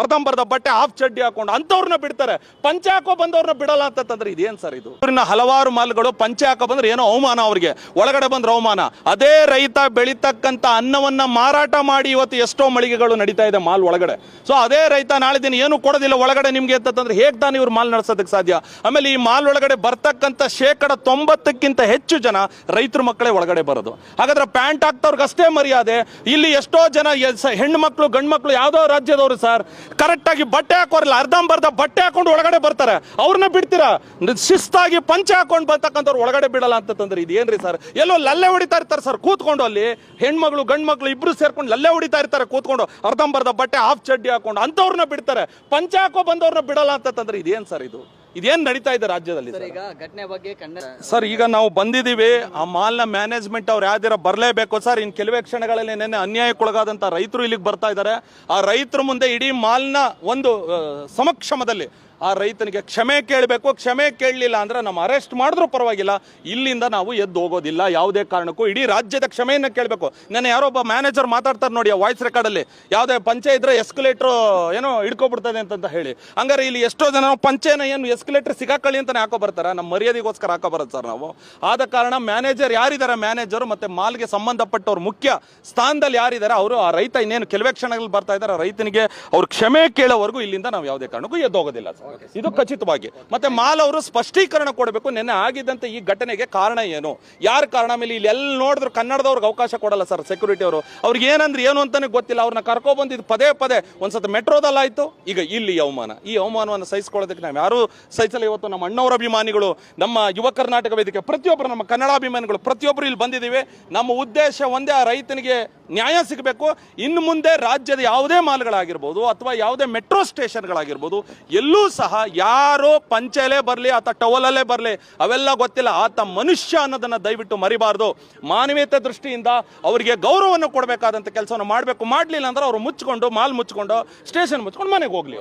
ಅರ್ಧಂಬರ್ಧ ಬಟ್ಟೆ ಹಾಫ್ ಚಡ್ಡಿ ಹಾಕೊಂಡು ಅಂಥವ್ರನ್ನ ಬಿಡ್ತಾರೆ. ಪಂಚೆ ಹಾಕೋ ಬಂದವ್ರನ್ನ ಬಿಡಲ್ಲ ಅಂತಂದ್ರೆ ಇದೇನ್ ಸರ್ ಇದು? ಊರಿನ ಹಲವಾರು ಮಾಲ್ಗಳು ಪಂಚೆ ಹಾಕೋ ಬಂದ್ರೆ ಏನೋ ಅವಮಾನ ಅವ್ರಿಗೆ. ಒಳಗಡೆ ಬಂದ್ರೆ ಅವಮಾನ. ಅದೇ ರೈತ ಬೆಳೀತಕ್ಕಂಥ ಅನ್ನವನ್ನ ಮಾರಾಟ ಮಾಡಿ ಇವತ್ತು ಎಷ್ಟೋ ಮಳಿಗೆಗಳು ನಡೀತಾ ಇದೆ ಮಾಲ್ ಒಳಗಡೆ. ಸೊ ಅದೇ ರೈತ ನಾಳೆ ದಿನ ಏನು ಕೊಡೋದಿಲ್ಲ ಒಳಗಡೆ ನಿಮ್ಗೆ ಅಂತಂದ್ರೆ ಹೇಗೆ ತಾನೇ ಇವ್ರು ಮಾಲ್ ನಡೆಸೋದಕ್ಕೆ ಸಾಧ್ಯ? ಆಮೇಲೆ ಈ ಮಾಲ್ ಒಳಗಡೆ ಬರ್ತಕ್ಕಂಥ ಶೇಕಡ ತೊಂಬತ್ತಕ್ಕಿಂತ ಹೆಚ್ಚು ಜನ ರೈತರ ಮಕ್ಕಳೇ ಒಳಗಡೆ ಬರೋದು. ಹಾಗಾದ್ರೆ ಪ್ಯಾಂಟ್ ಹಾಕ್ತವ್ರಿಗೆ ಅಷ್ಟೇ ಮರ್ಯಾದೆ. ಇಲ್ಲಿ ಎಷ್ಟೋ ಜನ ಹೆಣ್ಮಕ್ಳು ಹೆಣ್ಣು ಮಕ್ಕಳು ಗಂಡು ಮಕ್ಕಳು ಯಾವುದೋ ರಾಜ್ಯದವರು ಸರ್. ಕರೆಕ್ಟಾಗಿ ಬಟ್ಟೆ ಹಾಕೋರಿಲ್ಲ, ಅರ್ಧಂಬರ್ಧ ಬಟ್ಟೆ ಹಾಕೊಂಡು ಒಳಗಡೆ ಬರ್ತಾರೆ. ಅವ್ರನ್ನ ಬಿಡ್ತೀರಾ? ಶಿಸ್ತಾಗಿ ಪಂಚೆ ಹಾಕೊಂಡು ಬರ್ತಕ್ಕಂಥವ್ರು ಒಳಗಡೆ ಬಿಡಲ್ಲ ಅಂತಂದ್ರೆ ಇದೇನ್ರಿ ಸರ್? ಎಲ್ಲೋ ಲಲ್ಲೆ ಹೊಡಿತಾ ಇರ್ತಾರೆ ಸರ್ ಕೂತ್ಕೊಂಡು ಅಲ್ಲಿ. ಹೆಣ್ಮಗಳು, ಗಂಡ್ಮಗಳು ಇಬ್ರು ಸೇರ್ಕೊಂಡು ಲಲ್ಲೆ ಹೊಡಿತಾ ಇರ್ತಾರೆ ಕೂತ್ಕೊಂಡು. ಅರ್ಧಂಬರ್ಧ ಬಟ್ಟೆ ಹಾಫ್ ಚಡ್ಡಿ ಹಾಕೊಂಡು ಅಂಥವ್ರನ್ನ ಬಿಡ್ತಾರೆ. ಪಂಚೆ ಹಾಕೋ ಬಂದವ್ರನ್ನ ಬಿಡಲ್ಲ ಅಂತಂದ್ರೆ ಇದೇನ್ ಸರ್ ಇದು? ಇದೇನ್ ನಡೀತಾ ಇದೆ ರಾಜ್ಯದಲ್ಲಿ? ಈಗ ಘಟನೆ ಬಗ್ಗೆ ಸರ್ ಈಗ ನಾವು ಬಂದಿದ್ದೀವಿ ಆ ಮಾಲ್ನ ಮ್ಯಾನೇಜ್ಮೆಂಟ್ ಅವ್ರು ಯಾವ್ದಿರ ಬರಲೇಬೇಕು ಸರ್ ಇನ್ ಕೆಲವೇ ಕ್ಷಣಗಳಲ್ಲಿ ನೆನ್ನೆ ಅನ್ಯಾಯಕ್ಕೊಳಗಾದಂಥ ರೈತರು ಇಲ್ಲಿಗೆ ಬರ್ತಾ ಇದ್ದಾರೆ ಆ ರೈತರ ಮುಂದೆ ಇಡೀ ಮಾಲ್ನ ಒಂದು ಸಮಕ್ಷಮದಲ್ಲಿ ಆ ರೈತನಿಗೆ ಕ್ಷಮೆ ಕೇಳಬೇಕು, ಕ್ಷಮೆ ಕೇಳಲಿಲ್ಲ ಅಂದ್ರೆ ನಮ್ಮ ಅರೆಸ್ಟ್ ಮಾಡಿದ್ರೂ ಪರವಾಗಿಲ್ಲ. ಇಲ್ಲಿಂದ ನಾವು ಎದ್ದು ಹೋಗೋದಿಲ್ಲ. ಯಾವುದೇ ಕಾರಣಕ್ಕೂ ಇಡೀ ರಾಜ್ಯದ ಕ್ಷಮೆಯನ್ನು ಕೇಳಬೇಕು. ನಾನು ಯಾರೋ ಒಬ್ಬ ಮ್ಯಾನೇಜರ್ ಮಾತಾಡ್ತಾರೆ ನೋಡಿ ಆ ವಾಯ್ಸ್ ರೆಕಾರ್ಡಲ್ಲಿ ಯಾವುದೇ ಪಂಚೆ ಇದ್ರೆ ಎಸ್ಕಲೇಟ್ರು ಏನೋ ಹಿಡ್ಕೊಬಿಡ್ತದೆ ಅಂತಂತ ಹೇಳಿ. ಹಂಗಾರೆ ಇಲ್ಲಿ ಎಷ್ಟೋ ಜನ ಪಂಚೆನ ಏನು ಎಸ್ಕಲೇಟರ್ ಸಿಗಾಕೊಳ್ಳಿ ಅಂತಾನೆ ಹಾಕೋ ಬರ್ತಾರ? ನಮ್ಮ ಮರ್ಯಾದೆಗೋಸ್ಕರ ಹಾಕೋ ಸರ್ ನಾವು. ಆದ ಕಾರಣ ಮ್ಯಾನೇಜರ್ ಯಾರಿದ್ದಾರೆ? ಮ್ಯಾನೇಜರ್ ಮತ್ತೆ ಮಾಲ್ಗೆ ಸಂಬಂಧಪಟ್ಟವ್ರು ಮುಖ್ಯ ಸ್ಥಾನದಲ್ಲಿ ಯಾರಿದ್ದಾರೆ? ಅವರು ಆ ರೈತ ಇನ್ನೇನು ಕೆಲವೇ ಕ್ಷಣಗಳಲ್ಲಿ ಬರ್ತಾ ಇದ್ದಾರೆ. ರೈತನಿಗೆ ಅವ್ರು ಕ್ಷಮೆ ಕೇಳೋವರೆಗೂ ಇಲ್ಲಿಂದ ನಾವು ಯಾವುದೇ ಕಾರಣಕ್ಕೂ ಎದ್ದೋಗೋದಿಲ್ಲ ಸರ್. ಇದು ಖಚಿತವಾಗಿ. ಮತ್ತೆ ಮಾಲ್ ಅವರು ಸ್ಪಷ್ಟೀಕರಣ ಕೊಡಬೇಕು ನಿನ್ನೆ ಆಗಿದ್ದಂತ ಈ ಘಟನೆಗೆ ಕಾರಣ ಏನು? ಯಾರ ಕಾರಣ? ಮೇಲೆ ಇಲ್ಲಿ ಎಲ್ಲಿ ನೋಡಿದ್ರು ಕನ್ನಡದವ್ರಿಗೆ ಅವಕಾಶ ಕೊಡಲ್ಲ ಸರ್ ಸೆಕ್ಯೂರಿಟಿ ಅವರು. ಅವ್ರಿಗೆ ಏನಂದ್ರೆ ಏನು ಅಂತಾನೆ ಗೊತ್ತಿಲ್ಲ. ಅವ್ರನ್ನ ಕರ್ಕೊಬಂದಿದ್ದು ಪದೇ ಪದೇ ಒಂದ್ಸತಿ ಮೆಟ್ರೋದಲ್ಲಾಯ್ತು ಈಗ ಇಲ್ಲಿ ಅವಮಾನ. ಈ ಅವಮಾನವನ್ನು ಸಹಿಸ್ಕೊಳ್ಳೋದಕ್ಕೆ ನಾವು ಯಾರು ಸಹಿಸಲ್ಲ. ಇವತ್ತು ನಮ್ಮ ಅಣ್ಣವರ ಅಭಿಮಾನಿಗಳು ನಮ್ಮ ಯುವ ಕರ್ನಾಟಕ ವೇದಿಕೆ ಪ್ರತಿಯೊಬ್ಬರು ನಮ್ಮ ಕನ್ನಡಾಭಿಮಾನಿಗಳು ಪ್ರತಿಯೊಬ್ಬರು ಇಲ್ಲಿ ಬಂದಿದ್ದೀವಿ. ನಮ್ಮ ಉದ್ದೇಶ ಒಂದೇ ಆ ರೈತನಿಗೆ ನ್ಯಾಯ ಸಿಗಬೇಕು. ಇನ್ನು ಮುಂದೆ ರಾಜ್ಯದ ಯಾವುದೇ ಮಾಲ್ಗಳಾಗಿರ್ಬೋದು ಅಥವಾ ಯಾವುದೇ ಮೆಟ್ರೋ ಸ್ಟೇಷನ್ಗಳಾಗಿರ್ಬೋದು ಎಲ್ಲೂ ಸಹ ಯಾರೋ ಪಂಚೆಲೇ ಬರಲಿ, ಆತ ಟವಲಲ್ಲೇ ಬರಲಿ, ಅವೆಲ್ಲ ಗೊತ್ತಿಲ್ಲ. ಆತ ಮನುಷ್ಯ ಅನ್ನೋದನ್ನು ದಯವಿಟ್ಟು ಮರಿಬಾರ್ದು. ಮಾನವೀಯತೆ ದೃಷ್ಟಿಯಿಂದ ಅವರಿಗೆ ಗೌರವವನ್ನು ಕೊಡಬೇಕಾದಂಥ ಕೆಲಸವನ್ನು ಮಾಡಬೇಕು. ಮಾಡಲಿಲ್ಲ ಅಂದ್ರೆ ಅವರು ಮುಚ್ಚಿಕೊಂಡು ಮಾಲ್ ಮುಚ್ಚಿಕೊಂಡು ಸ್ಟೇಷನ್ ಮುಚ್ಕೊಂಡು ಮನೆಗೆ ಹೋಗ್ಲಿ.